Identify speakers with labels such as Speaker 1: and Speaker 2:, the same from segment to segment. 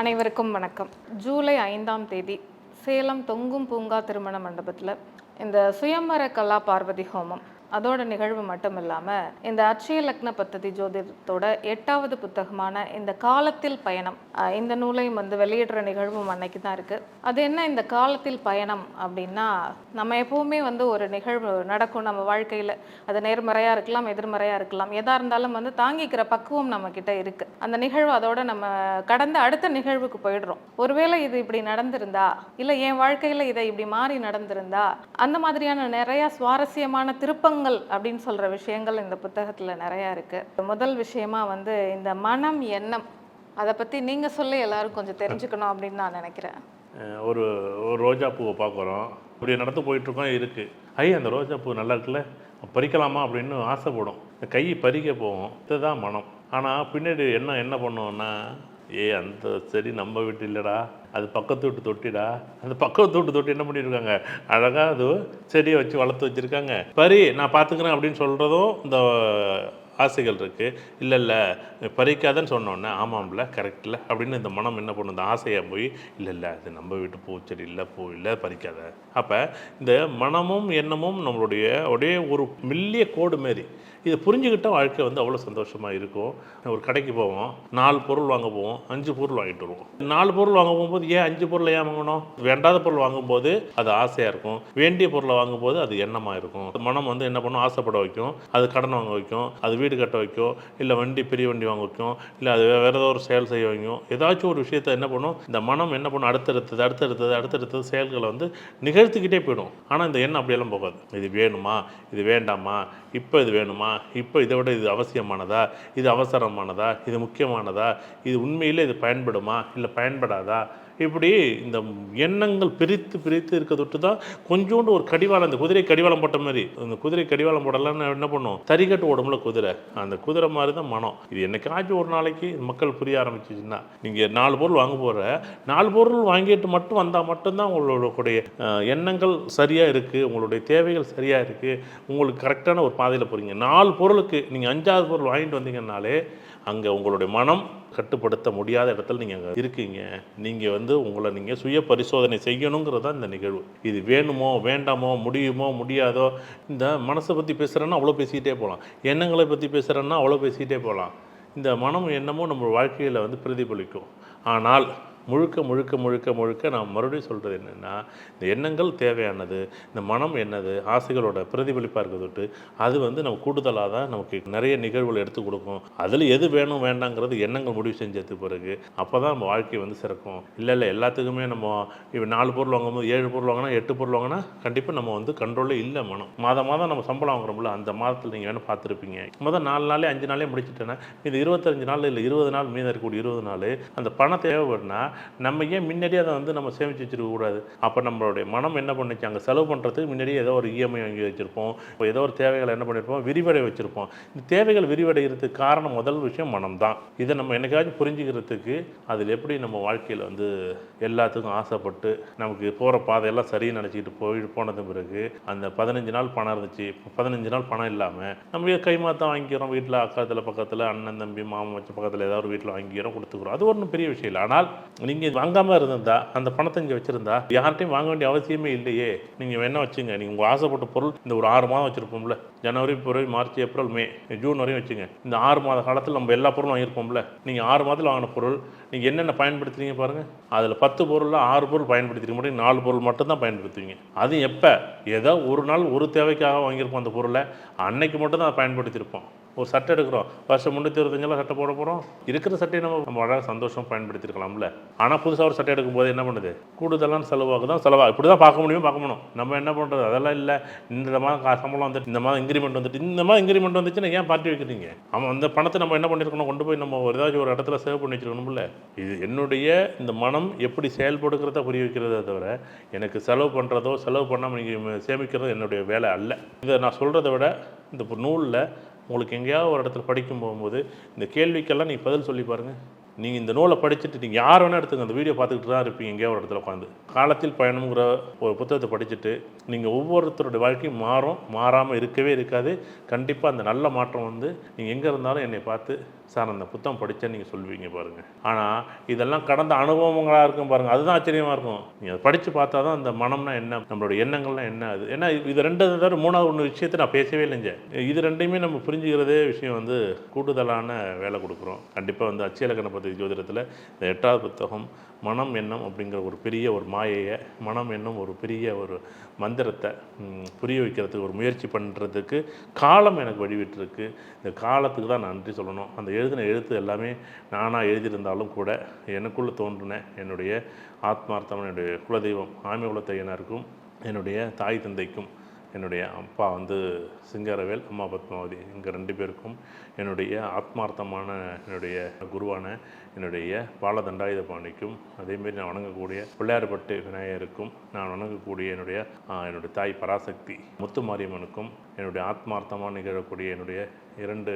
Speaker 1: அனைவருக்கும் வணக்கம். ஜூலை ஐந்தாம் தேதி சேலம் தொங்கும் பூங்கா திருமண மண்டபத்தில் இந்த சுயம்பர கலா பார்வதி ஹோமம். அதோட நிகழ்வு மட்டும் இல்லாமல் இந்த அட்சய லக்ன பத்ததி ஜோதிடத்தோட எட்டாவது புத்தகமான இந்த காலத்தில் பயணம் இந்த நூலையும் வந்து வெளியிடுற நிகழ்வும் அன்னைக்கு தான் இருக்குது அது என்ன இந்த காலத்தில் பயணம் அப்படின்னா நம்ம எப்போவுமே வந்து ஒரு நிகழ்வு நடக்கும். நம்ம வாழ்க்கையில் அது நேர்மறையாக இருக்கலாம் எதிர்மறையாக இருக்கலாம். எதாக இருந்தாலும் வந்து தாங்கிக்கிற பக்குவம் நம்மக்கிட்ட இருக்குது அந்த நிகழ்வு அதோட நம்ம கடந்த அடுத்த நிகழ்வுக்கு போயிடுறோம். ஒருவேளை இது இப்படி நடந்திருந்தா இல்லை என் வாழ்க்கையில் இதை இப்படி மாறி நடந்திருந்தா அந்த மாதிரியான நிறையா சுவாரஸ்யமான திருப்பங்கள் அப்படின்னு சொல்கிற விஷயங்கள் இந்த புத்தகத்தில் நிறையா இருக்குது முதல் விஷயமா வந்து இந்த மனம் எண்ணம் அதை பற்றி நீங்கள் சொல்லி எல்லோரும் கொஞ்சம் தெரிஞ்சுக்கணும் அப்படின்னு நான் நினைக்கிறேன்.
Speaker 2: ஒரு ஒரு ரோஜா பூவை பார்க்குறோம். இப்படி நடந்து போயிட்டுருக்கோம் இருக்குது ஐ அந்த ரோஜா பூ நல்லா இருக்குல்ல? பறிக்கலாமா அப்படின்னு ஆசைப்படும். இந்த கை பறிக்க போகும் இதுதான் மனம். ஆனால் பின்னாடி என்ன என்ன பண்ணுவோம்னா ஏ அந்த செடி நம்ம வீட்டு இல்லைடா. அது பக்கத்து வீட்டு தொட்டிடா. அந்த பக்கத்து வீட்டு தொட்டி என்ன பண்ணியிருக்காங்க அழகாக அது செடியை வச்சு வளர்த்து வச்சுருக்காங்க. பரி நான் பார்த்துக்கிறேன் அப்படின்னு சொல்கிறதும் இந்த ஆசைகள் இருக்குது இல்லை இல்லை பறிக்காதன்னு சொன்னோன்னே ஆமாம்ல கரெக்டில் அப்படின்னு இந்த மனம் என்ன பண்ணும்? இந்த ஆசையாக போய் இல்லை இல்லை அது நம்ம வீட்டு பூச்செடி இல்லை பூ இல்லை பறிக்காத. அப்போ இந்த மனமும் எண்ணமும் நம்மளுடைய ஒரே ஒரு மெல்லிய கோடு மாரி இதை புரிஞ்சுக்கிட்டால் வாழ்க்கை வந்து அவ்வளோ சந்தோஷமாக இருக்கும். ஒரு கடைக்கு போவோம் நாலு பொருள் வாங்க போவோம் அஞ்சு பொருள் வாங்கிட்டு வருவோம். நாலு பொருள் வாங்க போகும்போது ஏன் அஞ்சு பொருளை ஏன் வாங்கணும்? வேண்டாத பொருள் வாங்கும்போது அது ஆசையாக இருக்கும். வேண்டிய பொருளை வாங்கும்போது அது எண்ணமாக இருக்கும். மனம் வந்து என்ன பண்ணும்? ஆசைப்பட வைக்கும். அது கடன் வாங்க வைக்கும். அது வீடு கட்ட வைக்கும். இல்லை வண்டி பெரிய வண்டி வாங்க வைக்கும். இல்லை அது வேறு ஏதோ ஒரு செயல் செய்ய வைக்கும். ஏதாச்சும் ஒரு விஷயத்தை என்ன பண்ணும்? இந்த மனம் என்ன பண்ணும்? அடுத்தடுத்தது அடுத்தடுத்தது அடுத்தடுத்தது செயல்களை வந்து நிகழ்த்திக்கிட்டே போயிடும். ஆனால் இந்த எண்ணம் அப்படியெல்லாம் போகாது. இது வேணுமா? இது வேண்டாமா? இப்போ இது வேணுமா? இப்போ இதை விட இது அவசியமானதா? இது அவசரமானதா? இது முக்கியமானதா? இது உண்மையில் இது பயன்படுமா? இல்லை பயன்படாதா? இப்படி இந்த எண்ணங்கள் பிரித்து பிரித்து இருக்க தொட்டு தான் கொஞ்சோண்டு ஒரு கடிவாளம் அந்த குதிரை கடிவாளம் போட்ட மாதிரி அந்த குதிரை கடிவாளம் போடலாம்னு என்ன பண்ணும்? தறிக்கட்டு ஓடும்ல குதிரை. அந்த குதிரை மாதிரி தான் மனம். இது என்னைக்காச்சும் ஒரு நாளைக்கு மக்கள் புரிய ஆரம்பிச்சிச்சுன்னா நீங்கள் நாலு பொருள் வாங்க போகிற நாலு பொருள் வாங்கிட்டு மட்டும் வந்தால் மட்டும்தான் உங்களுடைய எண்ணங்கள் சரியாக இருக்குது உங்களுடைய தேவைகள் சரியாக இருக்குது உங்களுக்கு கரெக்டான ஒரு பாதையில் போகிறீங்க நாலு பொருளுக்கு நீங்கள் அஞ்சாவது பொருள் வாங்கிட்டு வந்தீங்கன்னாலே அங்கே உங்களுடைய மனம் கட்டுப்படுத்த முடியாத இடத்துல நீங்கள் அங்கே இருக்கீங்க. நீங்கள் வந்து உங்களை நீங்கள் சுய பரிசோதனை செய்யணுங்கிறது தான் இந்த நிகழ்வு. இது வேணுமோ வேண்டாமோ முடியுமோ முடியாதோ இந்த மனசை பற்றி பேசுகிறேன்னா அவ்வளோ பேசிக்கிட்டே போகலாம் எண்ணங்களை பற்றி பேசுகிறேன்னா அவ்வளோ பேசிக்கிட்டே போகலாம் இந்த மனம் என்னமோ நம்ம வாழ்க்கையில் வந்து பிரதிபலிக்கும். ஆனால் முழுக்க முழுக்க முழுக்க முழுக்க நான் மறுபடியும் சொல்கிறது என்னென்னா இந்த எண்ணங்கள் தேவையானது இந்த மனம் என்னது ஆசைகளோட பிரதிபலிப்பாக இருக்கிறது விட்டு அது வந்து நம்ம கூடுதலாக தான் நமக்கு நிறைய நிகழ்வுகள் எடுத்து கொடுக்கும். அதில் எது வேணும் வேண்டாங்கிறது எண்ணங்கள் முடிவு செஞ்சதுக்கு பிறகு அப்போ தான் நம்ம வாழ்க்கை வந்து சிறக்கும். இல்லை இல்லை எல்லாத்துக்குமே நம்ம இப்போ நாலு பொருள் வாங்கும்போது ஏழு பொருள் வாங்கினா எட்டு பொருள் வாங்கினா கண்டிப்பாக நம்ம வந்து கண்ட்ரோலே இல்லை மனம். மாதம் மாதம் நம்ம சம்பளம் வாங்குறோம்ல அந்த மாதத்தில் நீங்கள் வேணால் பார்த்துருப்பீங்க. மொதல் நாலு நாளே அஞ்சு நாளே முடிச்சிட்டேன்னா இந்த இருபத்தஞ்சு நாள் இல்லை இருபது நாள் மீதம் இருக்கக்கூடிய இருபது நாள் அந்த பணம் தேவைப்படுனா நம்ம ஏன் முன்னாடியே அதை வந்து நம்ம சேமித்து வச்சுருக்கக்கூடாது அப்போ நம்மளுடைய மனம் என்ன பண்ணுச்சு? அங்கே செலவு பண்ணுறதுக்கு முன்னாடியே ஏதோ ஒரு இஎம்ஐ வாங்கி வச்சுருப்போம். இப்போ ஏதோ ஒரு தேவைகளை என்ன பண்ணியிருப்போம் விரிவடை வச்சுருப்போம். இந்த தேவைகள் விரிவடைகிறதுக்கு காரணம் முதல் விஷயம் மனம் தான் இதை நம்ம என்னைக்காச்சும் புரிஞ்சுக்கிறதுக்கு அதில் எப்படி நம்ம வாழ்க்கையில் வந்து எல்லாத்துக்கும் ஆசைப்பட்டு நமக்கு போகிற பாதையெல்லாம் சரின்னு நினச்சிக்கிட்டு போய் போனது பிறகு அந்த பதினஞ்சு நாள் பணம் இருந்துச்சு. பதினஞ்சு நாள் பணம் இல்லாமல் நம்ம கைமாத்தான் வாங்கிக்கிறோம். வீட்டில் அக்காத்தில் பக்கத்தில் அண்ணன் தம்பி மாமன் வச்ச பக்கத்தில் ஏதாவது ஒரு வீட்டில் வாங்கிக்கிறோம் கொடுத்துக்கிறோம். அது ஒன்றும் பெரிய விஷயம் இல்லை. ஆனால் நீங்கள் வாங்காமல் இருந்திருந்தா அந்த பணத்தை இங்கே வச்சுருந்தா யார்கிட்டையும் வாங்க வேண்டிய அவசியமே இல்லையே. நீங்கள் வேணால் வச்சுங்க. நீங்கள் உங்கள் ஆசைப்பட்ட பொருள் இந்த ஒரு ஆறு மாதம் வச்சுருப்போம்ல. ஜனவரி பிப்ரவரி மார்ச் ஏப்ரல் மே ஜூன் வரையும் வச்சுங்க. இந்த ஆறு மாத காலத்தில் நம்ம எல்லா பொருளும் வாங்கியிருப்போம்ல. நீங்கள் ஆறு மாதத்தில் வாங்கின பொருள் நீங்கள் என்னென்ன பயன்படுத்துறீங்க பாருங்கள் அதில் பத்து பொருளில் ஆறு பொருள் பயன்படுத்திக்க முடியும். நாலு பொருள் மட்டும்தான் பயன்படுத்துவீங்க. அது எப்போ? ஏதோ ஒரு நாள் ஒரு தேவைக்காக வாங்கியிருப்போம் அந்த பொருளை. அன்னைக்கு மட்டும் தான் அதை பயன்படுத்தியிருப்போம். ஒரு சட்டை எடுக்கிறோம். வருஷம் முந்நூற்றி இருபத்தஞ்செல்லாம் சட்டை போட போகிறோம் இருக்கிற சட்டையை நம்ம நம்ம அழகாக சந்தோஷம் பயன்படுத்திருக்கலாம்ல. ஆனால் புதுசாக ஒரு சட்டை எடுக்கும் போது என்ன பண்ணுது? கூடுதலான செலவாக தான் செலவாக இப்படி தான் பார்க்க முடியும் பார்க்க முடியும். நம்ம என்ன பண்ணுறது அதெல்லாம் இல்லை. இந்த மாதம் சம்பளம் வந்துட்டு இந்த மாதம் இன்க்ரிமெண்ட் வந்துட்டு இந்த மாதம் இன்க்ரிமெண்ட் வந்துச்சுன்னா ஏன் பார்ட்டி வைக்கிறீங்க? அவன் அந்த பணத்தை நம்ம என்ன பண்ணியிருக்கணும் கொண்டு போய் நம்ம ஒரு ஏதாச்சும் ஒரு இடத்துல சேவ் பண்ணி வச்சிருக்கணும்ல. இது என்னுடைய இந்த மனம் எப்படி செயல்படுகிறத புரிய வைக்கிறதே தவிர எனக்கு செலவு பண்ணுறதோ செலவு பண்ணாமல் நீங்கள் சேமிக்கிறதோ என்னுடைய வேலை அல்ல. இதை நான் சொல்கிறத விட இந்த நூலில் உங்களுக்கு எங்கேயாவது ஒரு இடத்துல படிக்கும் போகும்போது இந்த கேள்விக்கெல்லாம் நீங்கள் பதில் சொல்லி பாருங்கள் நீங்கள் இந்த நூலை படிச்சுட்டு நீங்கள் யார் வேணால் எடுத்துங்க அந்த வீடியோ பார்த்துக்கிட்டு தான் இருப்பீங்க எங்கேயோ ஒரு இடத்துல உட்காந்து காலத்தில் பயணம்ங்கிற ஒரு புத்தகத்தை படிச்சுட்டு நீங்கள் ஒவ்வொருத்தருடைய வாழ்க்கையும் மாறும் மாறாமல் இருக்கவே இருக்காது. கண்டிப்பாக அந்த நல்ல மாற்றம் வந்து நீங்கள் எங்கே இருந்தாலும் என்னை பார்த்து சார் அந்த புத்தகம் படித்தேன் நீங்கள் சொல்லுவீங்க பாருங்கள் ஆனால் இதெல்லாம் கடந்த அனுபவங்களாக இருக்கும் பாருங்கள் அதுதான் ஆச்சரியமாக இருக்கும். நீங்கள் அதை படித்து பார்த்தா தான் அந்த மனம்னா என்ன நம்மளோட எண்ணங்கள்லாம் என்ன அது. ஏன்னா இது- இது ரெண்டு தவிர மூணாவது ஒன்று விஷயத்தை நான் பேசவே இல்லைங்க. இது ரெண்டையுமே நம்ம புரிஞ்சுக்கிறதே விஷயம் வந்து கூடுதலான வேலை கொடுக்குறோம். கண்டிப்பாக வந்து அச்சியலக்கண பத்தி ஜோதிடத்தில் இந்த எட்டாவது புத்தகம் மனம் எண்ணம் அப்படிங்கிற ஒரு பெரிய ஒரு மாயையை மனம் எண்ணம் ஒரு பெரிய ஒரு மந்திரத்தை புரிய வைக்கிறதுக்கு ஒரு முயற்சி பண்ணுறதுக்கு காலம் எனக்கு வழிவிட்டிருக்கு. இந்த காலத்துக்கு தான் நான் நன்றி சொல்லணும். அந்த எழுதின எழுத்து எல்லாமே நானாக எழுதியிருந்தாலும் கூட எனக்குள்ளே தோன்றின என்னுடைய ஆத்மார்த்தம் என்னுடைய குலதெய்வம் ஆமை குலத்தையனாருக்கும் என்னுடைய தாய் தந்தைக்கும் என்னுடைய அப்பா வந்து சிங்காரவேல் அம்மா பத்மாவதி இங்கே ரெண்டு பேருக்கும் என்னுடைய ஆத்மார்த்தமான என்னுடைய குருவான என்னுடைய பாலதண்டாயுத பாண்டிக்கும் அதேமாரி நான் வணங்கக்கூடிய பிள்ளையார்பட்டு விநாயகருக்கும் நான் வணங்கக்கூடிய என்னுடைய என்னுடைய தாய் பராசக்தி முத்து மாரியம்மனுக்கும் என்னுடைய ஆத்மார்த்தமாக நிகழக்கூடிய என்னுடைய இரண்டு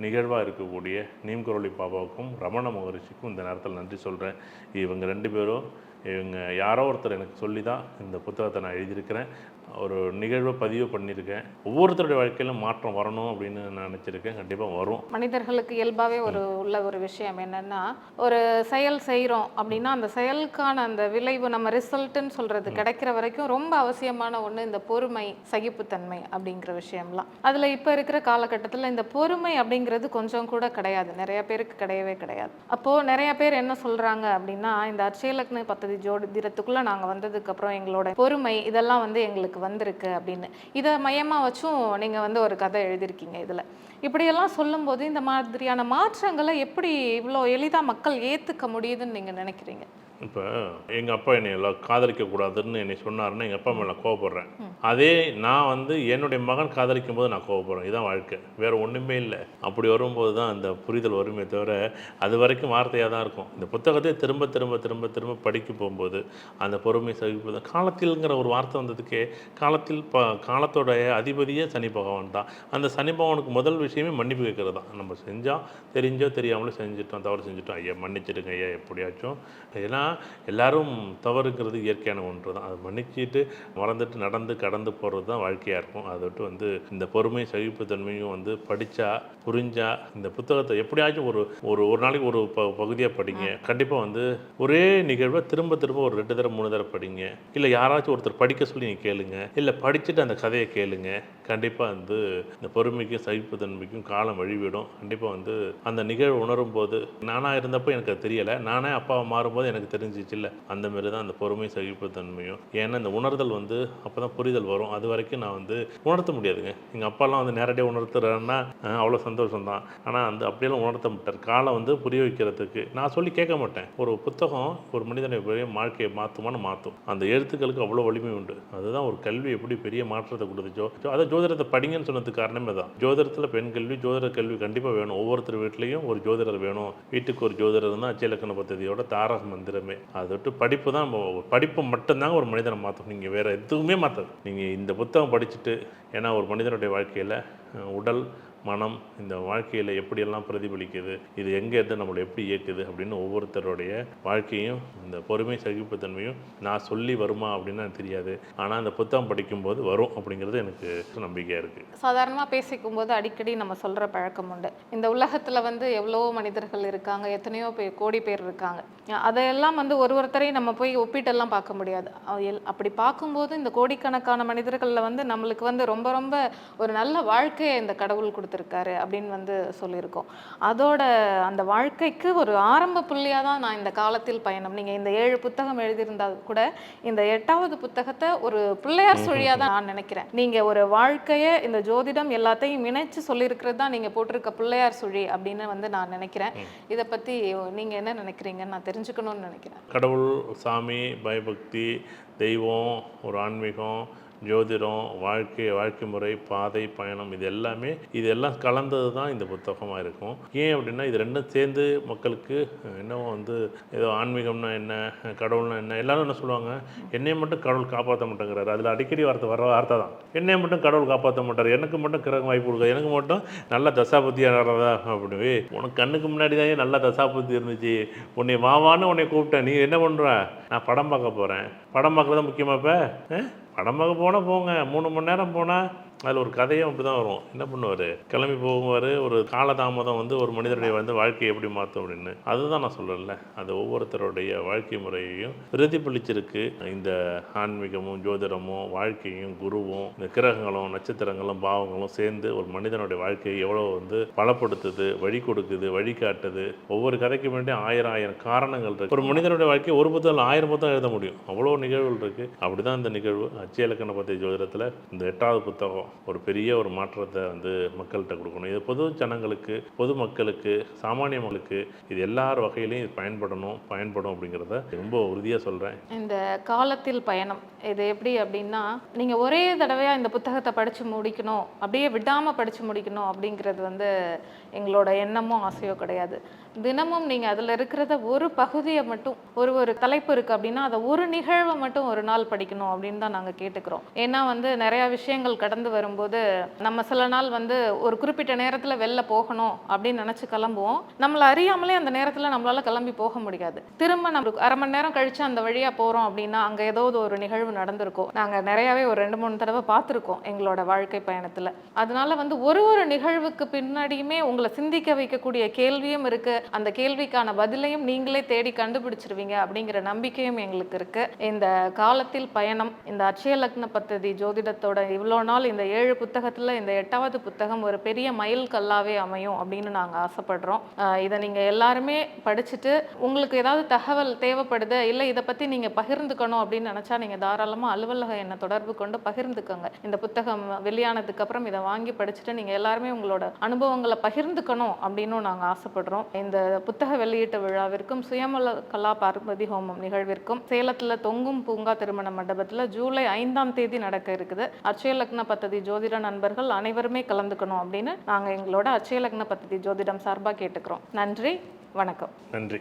Speaker 2: நிகழ்வாக இருக்கக்கூடிய நீம்குரளி பாபாவுக்கும் ரமண மகரிஷிக்கும் இந்த நேரத்தில் நன்றி சொல்கிறேன் இவங்க ரெண்டு பேரும் இவங்க யாரோ ஒருத்தர் எனக்கு சொல்லி தான் இந்த புத்தகத்தை நான் எழுதியிருக்கிறேன். ஒரு நிகழ்வை பதிவு பண்ணியிருக்கேன். ஒவ்வொருத்தருடைய வாழ்க்கையிலும் மாற்றம் வரணும் அப்படின்னு நான் நினச்சிருக்கேன். கண்டிப்பாக வரும்.
Speaker 1: மனிதர்களுக்கு இயல்பாகவே ஒரு உள்ள ஒரு விஷயம் என்னன்னா ஒரு செயல் செய்கிறோம் அப்படின்னா அந்த செயலுக்கான அந்த விளைவு நம்ம ரிசல்ட்டுன்னு சொல்றது கிடைக்கிற வரைக்கும் ரொம்ப அவசியமான ஒன்று இந்த பொறுமை சகிப்புத்தன்மை அப்படிங்கிற விஷயம்லாம். அதில் இப்போ இருக்கிற காலகட்டத்தில் இந்த பொறுமை அப்படிங்கிறது கொஞ்சம் கூட கிடையாது. நிறைய பேருக்கு கிடையவே கிடையாது. அப்போது நிறைய பேர் என்ன சொல்கிறாங்க அப்படின்னா இந்த அட்சயலக்ன பத்ததி ஜோதிடத்துக்குள்ளே நாங்கள் வந்ததுக்கப்புறம் எங்களோட பொறுமை இதெல்லாம் வந்து எங்களுக்கு வந்திருக்கு அப்படின்னு. இதை மையமாக வச்சும் நீங்கள் வந்து ஒரு கதை எழுதியிருக்கீங்க இதில். இப்படியெல்லாம் சொல்லும்போது இந்த மாதிரியான மாற்றங்களை எப்படி இவ்வளோ எளிதாக மக்கள் ஏற்றுக்க முடியுதுன்னு நீங்கள் நினைக்கிறீங்க?
Speaker 2: இப்போ எங்கள் அப்பா என்னை எல்லாம் காதலிக்க கூடாதுன்னு என்னை சொன்னாருன்னா எங்கள் அப்பா மேலே கோவப்படுறேன். அதே நான் வந்து என்னுடைய மகன் காதலிக்கும் போது நான் கோவப்படுறேன். இதுதான் வாழ்க்கை. வேற ஒன்றுமே இல்லை. அப்படி வரும்போது தான் அந்த புரிதல் வருமே தவிர அது வரைக்கும் வார்த்தையாக தான் இருக்கும். இந்த புத்தகத்தை திரும்ப திரும்ப திரும்ப திரும்ப படிக்க போகும்போது அந்த பொறுமை சகிப்பு காலத்தில்ங்கிற ஒரு வார்த்தை வந்ததுக்கே காலத்தில் ப காலத்தோடைய அதிபதியே சனி பகவான் தான். அந்த சனி பகவானுக்கு முதல் விஷயமே மன்னிப்பு கேட்கறது தான். நம்ம செஞ்சால் தெரிஞ்சோ தெரியாமலோ செஞ்சுட்டோம் தவறு செஞ்சுட்டோம். ஐயா மன்னிச்சிடுங்க ஐயா எப்படியாச்சும். ஏன்னா எல்லாரும் தவறுங்கிறது இயற்கையான ஒன்று தான். அதை மன்னிச்சிட்டு மறந்துட்டு நடந்து கடந்து போகிறது தான் வாழ்க்கையாக இருக்கும். அதை விட்டு வந்து இந்த பொறுமை சகிப்புத்தன்மையும் வந்து படித்தா புரிஞ்சா இந்த புத்தகத்தை எப்படியாச்சும் ஒரு ஒரு ஒரு நாளைக்கு ஒரு ப பகுதியாக படிங்க. கண்டிப்பாக வந்து ஒரே நிகழ்வை திரும்ப திரும்ப ஒரு ரெண்டு தடவை மூணு தடவை படிங்க. இல்லை யாராச்சும் ஒருத்தர் படிக்க சொல்லி நீங்கள் கேளுங்க. இல்லை படிச்சுட்டு அந்த கதையை கேளுங்க. கண்டிப்பாக வந்து இந்த பொறுமைக்கும் சகிப்புத்தன்மைக்கும் காலம் வழிவிடும். கண்டிப்பாக வந்து அந்த நிகழ்வு உணரும் போது நானாக இருந்தப்போ எனக்கு தெரியலை. நானே அப்பாவை மாறும்போது எனக்கு தெரிஞ்சிச்சு இல்லை அந்த மாரி தான் அந்த பொறுமை சகிப்புத்தன்மையும். ஏன்னா இந்த உணர்தல் வந்து அப்போ தான் புரிதல் வரும். அது வரைக்கும் நான் வந்து உணர்த்த முடியாதுங்க. எங்கள் அப்பாலாம் வந்து நேரடியாக உணர்த்துறேன்னா அவ்வளோ சந்தோஷம் தான் ஆனால் அந்த அப்படியெல்லாம் உணர்த்த மாட்டார். காலை வந்து புரிய வைக்கிறதுக்கு நான் சொல்லி கேட்க மாட்டேன். ஒரு புத்தகம் ஒரு மனிதனை பெரிய வாழ்க்கையை மாற்றுமான்னு மாற்றும் அந்த எழுத்துக்களுக்கு அவ்வளோ வலிமை உண்டு. அதுதான் ஒரு கல்வி எப்படி பெரிய மாற்றத்தை கொடுத்துச்சோ ஜோ- அதை ஜோதிடத்தை படிங்கன்னு சொன்னது காரணமே தான் ஜோதிடத்தில் பெண் கல்வி ஜோதிட கல்வி கண்டிப்பாக வேணும். ஒவ்வொருத்தர் வீட்லேயும் ஒரு ஜோதிடர் வேணும். வீட்டுக்கு ஒரு ஜோதிடர் தான் அச்சலக்கண பദ്ധதியோட தாரக மந்திரம் அதை விட்டு படிப்பு தான் நம்ம- படிப்பு மட்டும்தாங்க ஒரு மனிதனை மாற்றும். நீங்கள் வேறு எதுவுமே மாற்றாது. நீங்கள் இந்த புத்தகம் படிச்சுட்டு ஏன்னா ஒரு மனிதனுடைய வாழ்க்கையில் உடல் மனம் இந்த வாழ்க்கையில் எப்படியெல்லாம் பிரதிபலிக்குது இது எங்கே இருந்து நம்மளை எப்படி இயக்குது அப்படின்னு ஒவ்வொருத்தருடைய வாழ்க்கையும் இந்த பொறுமை சகிப்புத்தன்மையும் நான் சொல்லி வருமா அப்படின்னு எனக்கு தெரியாது. ஆனால் அந்த புத்தகம் படிக்கும்போது வரும் அப்படிங்கிறது எனக்கு நம்பிக்கையாக இருக்குது
Speaker 1: சாதாரணமாக பேசிக்கும் போது அடிக்கடி நம்ம சொல்கிற பழக்கம் உண்டு. இந்த உலகத்தில் வந்து எவ்வளோ மனிதர்கள் இருக்காங்க எத்தனையோ பேர் கோடி பேர் இருக்காங்க. அதையெல்லாம் வந்து ஒரு ஒருத்தரையும் நம்ம போய் ஒப்பிட்டெல்லாம் பார்க்க முடியாது. எல்- அப்படி பார்க்கும்போது இந்த கோடிக்கணக்கான மனிதர்களில் வந்து நம்மளுக்கு வந்து ரொம்ப ரொம்ப ஒரு நல்ல வாழ்க்கையை இந்த கடவுள் கொடுத்து கொடுத்துருக்காரு அப்படின்னு வந்து சொல்லியிருக்கோம். அதோட அந்த வாழ்க்கைக்கு ஒரு ஆரம்ப புள்ளியாக தான் நான் இந்த காலத்தில் பயணம். நீங்கள் இந்த ஏழு புத்தகம் எழுதியிருந்தால் கூட இந்த எட்டாவது புத்தகத்தை ஒரு பிள்ளையார் சொல்லியாக தான் நான் நினைக்கிறேன். நீங்கள் ஒரு வாழ்க்கையை இந்த ஜோதிடம் எல்லாத்தையும் இணைச்சு சொல்லியிருக்கிறது தான் நீங்கள் போட்டிருக்க பிள்ளையார் சுழி அப்படின்னு வந்து நான் நினைக்கிறேன். இதை பற்றி நீங்கள் என்ன நினைக்கிறீங்கன்னு நான் தெரிஞ்சுக்கணும்னு நினைக்கிறேன்.
Speaker 2: கடவுள் சாமி பயபக்தி தெய்வம் ஒரு ஆன்மீகம் ஜோதிடம் வாழ்க்கை வாழ்க்கை முறை பாதை பயணம் இது எல்லாமே இது எல்லாம் கலந்தது தான் இந்த புத்தகமாக இருக்கும். ஏன் அப்படின்னா இது ரெண்டும் சேர்ந்து மக்களுக்கு என்னவோ வந்து ஏதோ ஆன்மீகம்னா என்ன கடவுள்னா என்ன எல்லாரும் என்ன சொல்லுவாங்க? என்னையை மட்டும் கடவுள் காப்பாற்ற மாட்டேங்கிறாரு. அதில் அடிக்கடி வார்த்தை வர வார்த்தை தான். என்னையை மட்டும் கடவுள் காப்பாற்ற மாட்டார். எனக்கு மட்டும் கிரகம் வாய்ப்பு கொடுக்காது எனக்கு மட்டும் நல்ல தசாபுத்தியானதா அப்படி உனக்கு கண்ணுக்கு முன்னாடி தான் ஏன் நல்ல தசாபுத்தி இருந்துச்சு. உன்னை வாவான்னு உன்னை கூப்பிட்டேன். நீ என்ன பண்ணுற நான் படம் பார்க்க போகிறேன் படம் பார்க்குறது முக்கியமாக இப்போ? படம் போனால் போங்க. மூணு மணி நேரம் போனால் அதில் ஒரு கதையும் அப்படி தான் வரும். என்ன பண்ணுவார்? கிளம்பி போகுவார் ஒரு காலதாமதம் வந்து ஒரு மனிதனுடைய வந்து வாழ்க்கையை எப்படி மாற்றும் அப்படின்னு. அதுதான் நான் சொல்லல அது ஒவ்வொருத்தருடைய வாழ்க்கை முறையையும் பிரதிபலிச்சிருக்கு. இந்த ஆன்மீகமும் ஜோதிடமும் வாழ்க்கையும் குருவும் இந்த கிரகங்களும் நட்சத்திரங்களும் பாவங்களும் சேர்ந்து ஒரு மனிதனுடைய வாழ்க்கையை எவ்வளோ வந்து பலப்படுத்துது வழி கொடுக்குது வழிகாட்டுது ஒவ்வொரு கதைக்கு வேண்டிய ஆயிரம் ஆயிரம் காரணங்கள் இருக்குது ஒரு மனிதனுடைய வாழ்க்கையை ஒரு புத்தகம் ஆயிரம் புத்தகம் எழுத முடியும். அவ்வளோ நிகழ்வுகள் இருக்குது அப்படி தான் இந்த நிகழ்வு. அச்சியலக்கண பத்திய ஜோதிடத்தில் இந்த எட்டாவது புத்தகம் ஒரு பெரிய ஒரு மாற்றத்தை வந்து மக்கள்கிட்ட கொடுக்கணும். இது பொது ஜனங்களுக்கு பொது மக்களுக்கு சாமானிய மக்களுக்கு இது எல்லார் வகையிலையும் இது பயன்படணும் பயன்படும் அப்படிங்கிறத ரொம்ப உறுதியாக சொல்கிறேன்
Speaker 1: இந்த காலத்தில் பயணம் இது எப்படி அப்படின்னா நீங்கள் ஒரே தடவையாக இந்த புத்தகத்தை படித்து முடிக்கணும் அப்படியே விடாமல் படித்து முடிக்கணும் அப்படிங்கிறது வந்து எங்களோட எண்ணமோ ஆசையோ கிடையாது. தினமும் நீங்கள் அதில் இருக்கிறத ஒரு பகுதியை மட்டும் ஒரு ஒரு தலைப்பு இருக்குது அப்படின்னா அதை ஒரு நிகழ்வை மட்டும் ஒரு நாள் படிக்கணும் அப்படின்னு தான் நாங்கள் கேட்டுக்கிறோம். ஏன்னா வந்து நிறையா விஷயங்கள் கடந்து வரும்போது நம்ம சில நாள் வந்து ஒரு குறிப்பிட்ட நேரத்தில் வெளில போகணும் அப்படின்னு நினச்சி கிளம்புவோம். நம்மளை அறியாமலே அந்த நேரத்தில் நம்மளால் கிளம்பி போக முடியாது. திரும்ப நம்மளுக்கு அரை மணி நேரம் கழித்து அந்த வழியாக போகிறோம் அப்படின்னா அங்கே ஏதாவது ஒரு நிகழ்வு நடந்திருக்கும். நாங்கள் நிறையாவே ஒரு ரெண்டு மூணு தடவை பார்த்துருக்கோம் எங்களோட வாழ்க்கை பயணத்தில். அதனால வந்து ஒரு ஒரு நிகழ்வுக்கு பின்னாடியுமே உங்களை சிந்திக்க வைக்கக்கூடிய கேள்வியும் இருக்குது அந்த கேள்விக்கான பதிலையும் நீங்களே தேடி கண்டுபிடிச்சிருவீங்க அப்படிங்கிற நம்பிக்கையும் எங்களுக்கு இருக்குது இந்த காலத்தில் பயணம் இந்த அட்சய லக்ன பத்ததி ஜோதிடத்தோட இவ்வளோ நாள் இந்த இந்த ஏழு புத்தகத்தில் இந்த எட்டாவது புத்தகம் ஒரு பெரிய மைல் கல்லாவே அமையும் அப்படின்னு நாங்கள் ஆசைப்படுறோம். இதை நீங்கள் எல்லாருமே படிச்சுட்டு உங்களுக்கு ஏதாவது தகவல் தேவைப்படுது இல்லை இதை பற்றி நீங்கள் பகிர்ந்துக்கணும் அப்படின்னு நினச்சா நீங்கள் தாராளமாக அலுவலக என்னை தொடர்பு கொண்டு பகிர்ந்துக்கோங்க. இந்த புத்தகம் வெளியானதுக்கு அப்புறம் இதை வாங்கி படிச்சுட்டு நீங்கள் எல்லாருமே உங்களோட அனுபவங்களை பகிர்ந்துக்கணும் அப்படின்னும் நாங்கள் ஆசைப்படுறோம். இந்த புத்தக வெளியீட்டு விழாவிற்கும் சுயமல கலா பார்வதி ஹோமம் நிகழ்விற்கும் சேலத்தில் தொங்கும் பூங்கா திருமண மண்டபத்தில் ஜூலை ஐந்தாம் தேதி நடக்க இருக்குது. அச்சய லக்ன பத்ததி ஜோதிட நண்பர்கள் அனைவருமே கலந்துக்கணும் அப்படின்னு நாங்க எங்களோட அச்சயலக்ன லக்ன ஜோதிடம் சார்பா கேட்டுக்கிறோம். நன்றி வணக்கம்.
Speaker 2: நன்றி.